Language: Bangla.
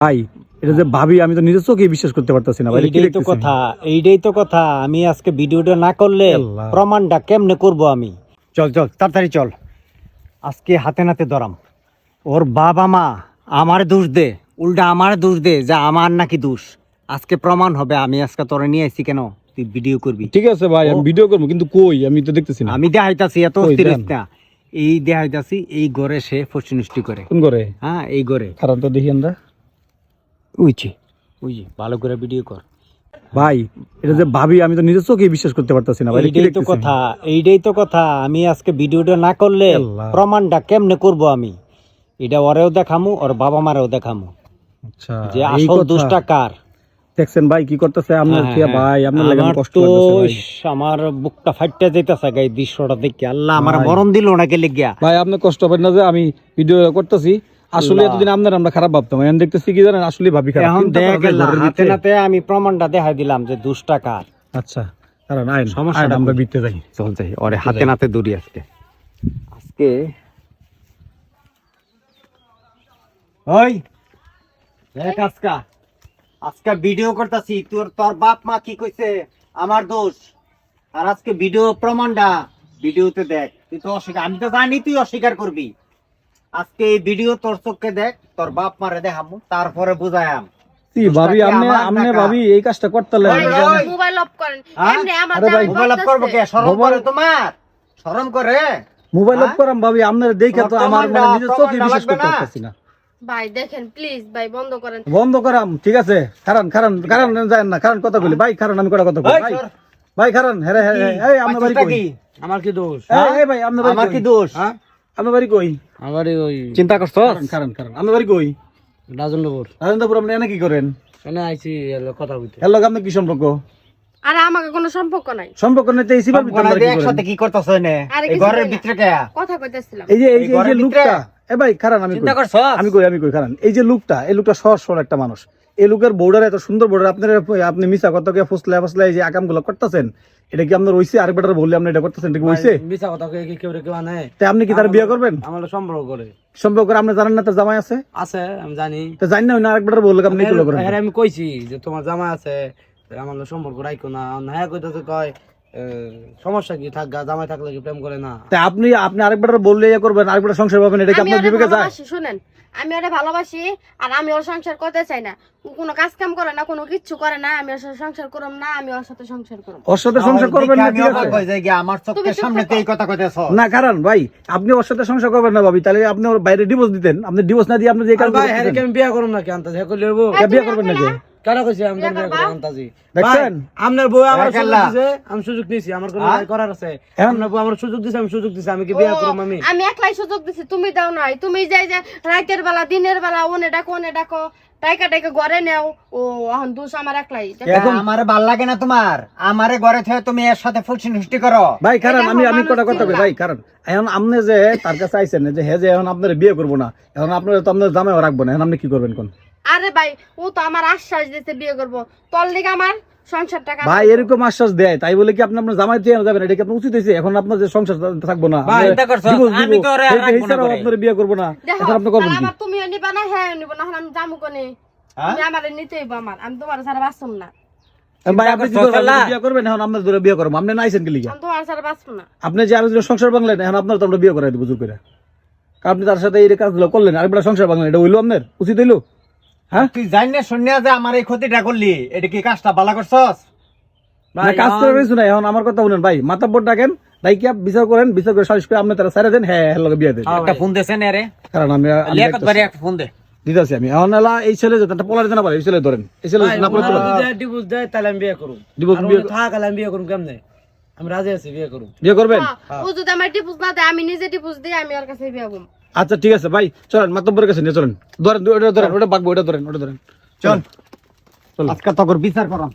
ভাই এটা যে ভাবি আমি তো নিজের চোখে বিশ্বাস করতে পারতেছি না ভাই এইটাই তো কথা এইটাই তো কথা। আমি আজকে ভিডিওটা না করলে প্রমাণটা কেমনে করব আমি? চল চল তাড়াতাড়ি চল। আজকে হাতে নাতে ধরাম। ওর বাবা মা আমার দোষ দে উল্টা আমার দোষ দে যে আমার নাকি দোষ। আজকে প্রমাণ হবে আমি আজকে তোরা নিয়ে আসছি কেন? তুই ভিডিও করবি। ঠিক আছে ভাই আমি ভিডিও করব কিন্তু কই? আমি তো দেখতেছি না। আমি দেখাইতাছি এত অস্থির না। এই দেখাইতাছি এই ঘরে সে ফসিনষ্টি করে। কোন করে হ্যাঁ এই ঘরে। কারণ তো দেখি আমরা। উইছে ভালো করে ভিডিও কর। ভাই এটা যে ভাবি আমি তো নিজের চোখে বিশ্বাস করতে পারতেছি না ভাই কি এইটাই তো কথা এইটাই তো কথা। আমি আজকে ভিডিওটা না করলে প্রমাণটা কেমনে করব আমি? এটা ওরেও দেখামু ওর বাবা মারেও দেখামু। আচ্ছা যে আসল। দোষটা কার? দেখছেন ভাই কি করতেছে? আপনার হ্যাঁ, কি হ্যাঁ। ভাই আপনার লাগে কষ্ট আমার বুকটা ফাইটটা যাইতাছে গাই দৃশ্যটা দেখে। আল্লাহ আমার। মরণ দিল নাকি লেগিয়া? ভাই আপনি কষ্ট পাবেন না যে আমি ভিডিও করতেছি। আসলে এতদিন আপনার আমরা খারাপ ভাবতাম। এখন দেখতেছি কি জানেন আসলে ভাবি খারাপ। এখন হাতে নাতে আমি প্রমাণটা দেখাই দিলাম যে দোষটা কার। আচ্ছা কারণ আইন সমস্যাটা আমরা বিতে যাই। চল যাই ওরে হাতে নাতে দৌড়ি আজকে। আজকে ওই দেখ আজকা। আজকে ভিডিও করতেছি তোর তোর বাপ মা কি কইছে? আমার দোষ। আর আজকে ভিডিও প্রমাণটা। ভিডিওতে দেখ তুই তো অস্বীকার আমি তো জানি তুই অস্বীকার করবি। আজকে এই ভিডিও তোর চোখে দেখ তোর বাপ মারে দেখামু তারপরে বুঝায়াম ভাবি আপনি আমার আপনি ভাবি এই কাজটা করতে ওই, মোবাইল অফ করেন। হ্যাঁ? এমনি আমার আরে ভাই, জামাই মোবাইল অফ করব কে? শরম করে তোমার? শরম করে? মোবাইল অফ হ্যাঁ? করাম ভাবি আপনার দেখে তো আমার মানে নিজের চোখে বিশ্বাস করতে না? না। ভাই দেখেন প্লিজ ভাই বন্ধ করেন। বন্ধ করাম ঠিক আছে? কারণ কারণ কারণ যায় না কারণ কথা বলি ভাই কারণ আমি কটা কথা বলি ভাই ভাই কারণ হ্যাঁ হ্যাঁ হ্যাঁ এই আপনার বাড়ি কই? কি? আমার কি দোষ? এই, এই ভাই আপনার আমার কি দোষ? হ্যাঁ? আপনার বাড়ি কই? আমার ওই চিন্তা করছ? কারণ কারণ কারণ। বাড়ি কই? রাজেন্দ্রপুর। রাজেন্দ্রপুর আপনি এনে কি করেন? এনে আইছি এলো কথা বলতে এর লগে আপনার কি সম্পর্ক? আর আমাকে কোনো সম্পর্ক নাই। সম্পর্ক নেই তো এই সিবার ভিতরে আপনারা কি করেন? একসাথে কি করতেছো এনে? এই ঘরের ভিতরে কে? কথা কইতেছিলাম। এই যে এই যে লুকটা। এ ভাই কারণ আমি চিন্তা কই। করছ? আমি কই আমি কই কারণ এই যে লুকটা এই লুকটা সহজ সরল একটা মানুষ। এই লুকের বর্ডার এত সুন্দর বর্ডার আপনার আপনি মিশা কত কে ফুসলা ফুসলা এই যে আকামগুলো করতেছেন এটা কি আপনার হইছে? আরেক বেটার বললে আপনি এটা করতেছেন এটা কি হইছে? মিশা কথা কে কি কেউ রে কেউ আনে? তাই আপনি কি তার বিয়ে করবেন? আমার সম্পর্ক করে। সম্পর্ক করে আপনি জানেন না তার জামাই আছে? আছে আমি জানি। তো জানি না আরেক বেটার বললে আপনি কি করবেন হ্যাঁ আমি কইছি যে তোমার জামাই আছে আমার সম্পর্ক রাখো না। হ্যাঁ কইতাছে কয় সমস্যা কি? থাক জামাই থাকলে কি প্রেম করে? না। তাই আপনি আপনি আরেক বেটার বললে ইয়ে করবেন আরেক বেটার সংসার পাবেন এটা কি আপনার বিবেকে যায়? শুনেন। আমি ওরে ভালোবাসি আর আমি ওর সংসার করতে চাই না। কোনো কাজ কাম করে না কোনো কিচ্ছু করে না আমি ওর সাথে সংসার করব না আমি ওর সাথে সংসার করব ওর সাথে সংসার করবেন না ঠিক আছে? আমার চোখের সামনে। এই কথা কইতেছো। না কারণ ভাই আপনি ওর সাথে সংসার করবেন না ভাবি তাহলে আপনি ওর বাইরে ডিভোর্স দিতেন। আপনি ডিভোর্স না দিয়ে আপনি যে ভাই হ্যাঁ কি আমি বিয়া নাকি? আনতাজি হ্যাঁ কইলে বিয়ে করবেন না? কেন কইছি? আমি দেখছেন? আপনার বউ আমার সুযোগ দিছে আমি সুযোগ নিছি আমার কোনো? করার আছে। আপনার বউ আমার সুযোগ দিছে আমি সুযোগ দিছি আমি কি বিয়া করব আমি? আমি একলাই সুযোগ দিছি তুমি দাও নাই। তুমি যাই যে রাতের বেলা দিনের বেলা ওনে ডাকো ওনে ডাকো টাইকা টাইকা ঘরে নেও। ও এখন দুষ আমার একলাই। এখন? আমারে ভালো লাগে না তোমার। আমারে ঘরে থেকে তুমি এর সাথে ফুলসি নষ্টি করো। ভাই কারণ আমি আমি কটা কথা কই? ভাই কারণ এখন আপনি যে তার কাছে আইছেন যে হে যে এখন আপনার বিয়ে করব না এখন আপনার তো আপনার জামাইও রাখব না এখন আপনি কি করবেন কোন? আরে ভাই ও তো আমার আশ্বাস দিতে বিয়ে করব। তোর লিগে আমার সংসার টাকা ভাই এরকম আশ্বাস দেয় তাই বলে কি আপনি আপনার জামাই দিয়ে যাবেন? এটা কি আপনার উচিত হয়েছে? এখন আপনার যে সংসার থাকব না। ভাই, আপনি চিন্তা আমি দিব। তো ওরে আর এই যে রাখব না হিসাবেও করে। আপনার বিয়ে করব না। এখন আপনি করবেন আমার তুমিও নিবা না হ্যাঁ নিব না আমি জামু কোনে? হ্যাঁ? তুমি আমার নিতে আমার আমি তোমার ছাড়া বাঁচুম না। আপনি কি করছ, করবেন খালা? আপনি বিয়ে করবেন? এখন আপনার ধরে বিয়ে করব। আপনি নাইছেন কি লিগা? আমি তোমার ছাড়া বাঁচবো না। আপনি যে আরেকজন সংসার বাংলেন এখন আপনার তো আমরা বিয়ে করাই দিব জোর করে। আপনি তার সাথে এই কাজগুলো করলেন আরেকবার সংসার বাংলেন এটা হইল আপনার? উচিত হইল? হ্যাঁ? তুই জানি না শুনিয়া যে আমার এই ক্ষতিটা করলি। এটা কি কাজটা করছস? কাজ করে এখন আমার কথা ভাই মাতাব্বর ডাকেন ডাইকিয়া বিচার করেন বিচার করে সালিশ করে আপনি তারা সারা দেন হ্যাঁ হ্যাঁ লগে বিয়ে দেন। একটা ফোন কারণ আমি একটা ফোন দে। আমি। এখন এলা এই ছেলে যেতে একটা পলার না পারে এই ছেলে ধরেন। এই ছেলে না পড়ে তোলেন। ডিভোর্স দেয় তাহলে আমি বিয়ে করব Divorce বিয়ে- থাক আমি বিয়ে করব কেমনে? আমি রাজি আছি বিয়ে করব বিয়ে করবেন? ও যদি আমার টিপুস না দেয় আমি নিজে টিপুস দিই আমি ওর কাছে বিয়ে করব আচ্ছা ঠিক আছে, ভাই, চলেন, মাতব্বরের কাছে নিয়ে চলেন। ধরেন, ওটা ধরেন, ওটা বাগবো ওটা ধরেন ওটা ধরেন। চল চল। আজকে তখন বিচার করাম।